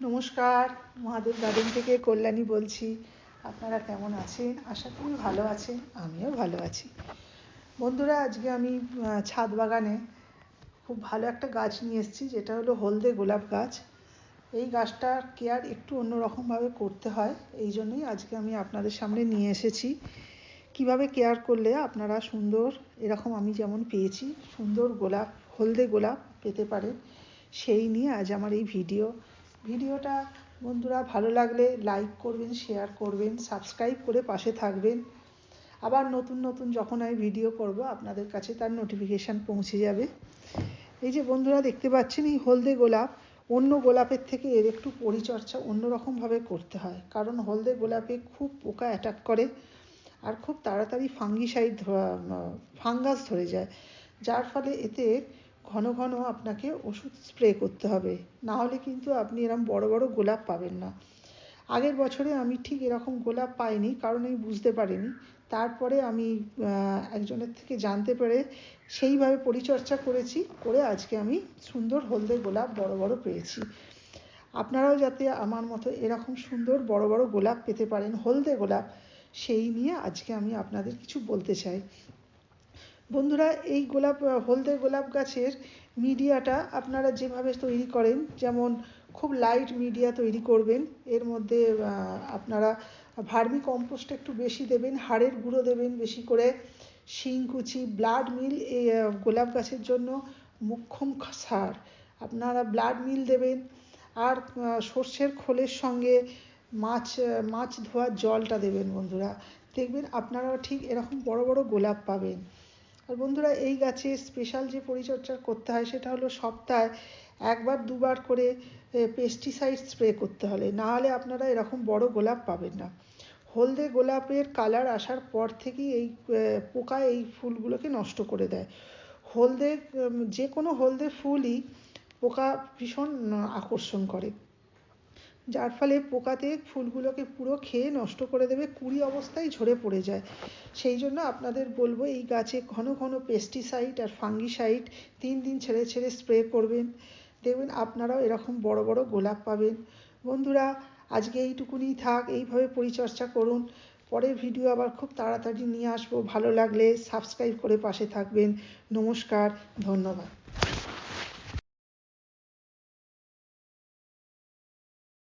নমস্কার, মহাদেব গার্ডেন থেকে কল্যাণী বলছি। আপনারা কেমন আছেন? আশা করি ভালো আছেন, আমিও ভালো আছি। বন্ধুরা, আজকে আমি ছাদ বাগানে খুব ভালো একটা গাছ নিয়ে এসেছি, যেটা হলো হলদে গোলাপ গাছ। এই গাছটার কেয়ার একটু অন্যরকমভাবে করতে হয়, এই জন্যই আজকে আমি আপনাদের সামনে নিয়ে এসেছি। কীভাবে কেয়ার করলে আপনারা সুন্দর, এরকম আমি যেমন পেয়েছি, সুন্দর গোলাপ, হলদে গোলাপ পেতে পারেন, সেই নিয়ে আজ আমার এই ভিডিও। ভিডিওটা বন্ধুরা ভালো লাগলে লাইক করবেন শেয়ার করবেন সাবস্ক্রাইব করে পাশে থাকবেন। আবার নতুন নতুন যখন আমি ভিডিও করব, আপনাদের কাছে তার নোটিফিকেশান পৌঁছে যাবে। এই যে বন্ধুরা দেখতে পাচ্ছেন, এই হলদে গোলাপ অন্য গোলাপের থেকে এর একটু পরিচর্যা অন্যরকমভাবে করতে হয়। কারণ হলদে গোলাপে খুব পোকা অ্যাটাক করে আর খুব তাড়াতাড়ি ফাঙ্গিসাইড ফাঙ্গাস ধরে যায়। যার ফলে এতে ঘন ঘন আপনাকে ওষুধ স্প্রে করতে হবে। না হলে কিন্তু আপনি এরম বড় বড় গোলাপ পাবেন না। আগের বছরে আমি ঠিক এরকম গোলাপ পাইনি, কারণ আমি বুঝতে পারিনি। তারপরে আমি একজনের থেকে জানতে পেরে সেইভাবে পরিচর্যা করেছি, করে আজকে আমি সুন্দর হলদে গোলাপ বড় বড় পেয়েছি। আপনারাও যাতে আমার মতো এরকম সুন্দর বড় বড় গোলাপ পেতে পারেন, হলদে গোলাপ, সেই নিয়ে আজকে আমি আপনাদের কিছু বলতে চাই। বন্ধুরা, এই গোলাপ হলদে গোলাপ গাছের মিডিয়াটা আপনারা যেভাবে তৈরি করেন, যেমন খুব লাইট মিডিয়া তৈরি করবেন, এর মধ্যে আপনারা ভার্মি কম্পোস্ট একটু বেশি দেবেন, হাড়ের গুঁড়ো দেবেন বেশি করে শিংকুচি ব্লাড মিল এই গোলাপ গাছের জন্য মুখ্যম সার। আপনারা ব্লাড মিল দেবেন, আর সর্ষের খোলের সঙ্গে মাছ মাছ ধোয়ার জলটা দেবেন বন্ধুরা। দেখবেন আপনারাও ঠিক এরকম বড় বড় গোলাপ পাবেন। আর বন্ধুরা, এই গাছে স্পেশাল যে পরিচর্যা করতে হয় সেটা হলো সপ্তাহে একবার দুবার করে পেস্টিসাইড স্প্রে করতে হলে। না হলে আপনারা এরকম বড় গোলাপ পাবেন না। হলদে গোলাপের কালার আসার পর থেকেই এই পোকা এই ফুলগুলোকে নষ্ট করে দেয়। হলদে যে কোনো হলদে ফুলই পোকা ভীষণ আকর্ষণ করে। যার ফলে পোকাতে ফুলগুলোকে পুরো খেয়ে নষ্ট করে দেবে, কুড়ি অবস্থায় ঝরে পড়ে যায়। সেই জন্য আপনাদের বলব, এই গাছে ঘন ঘন পেস্টিসাইড আর ফাঙ্গিসাইড তিন দিন ছেড়ে ছেড়ে স্প্রে করবেন। দেখবেন আপনারাও এরকম বড় বড় গোলাপ পাবেন। বন্ধুরা, আজকে এইটুকুনি থাক, এইভাবে পরিচর্যা করুন। পরের ভিডিও আবার খুব তাড়াতাড়ি নিয়ে আসব। ভালো লাগলে সাবস্ক্রাইব করে পাশে থাকবেন। নমস্কার, ধন্যবাদ।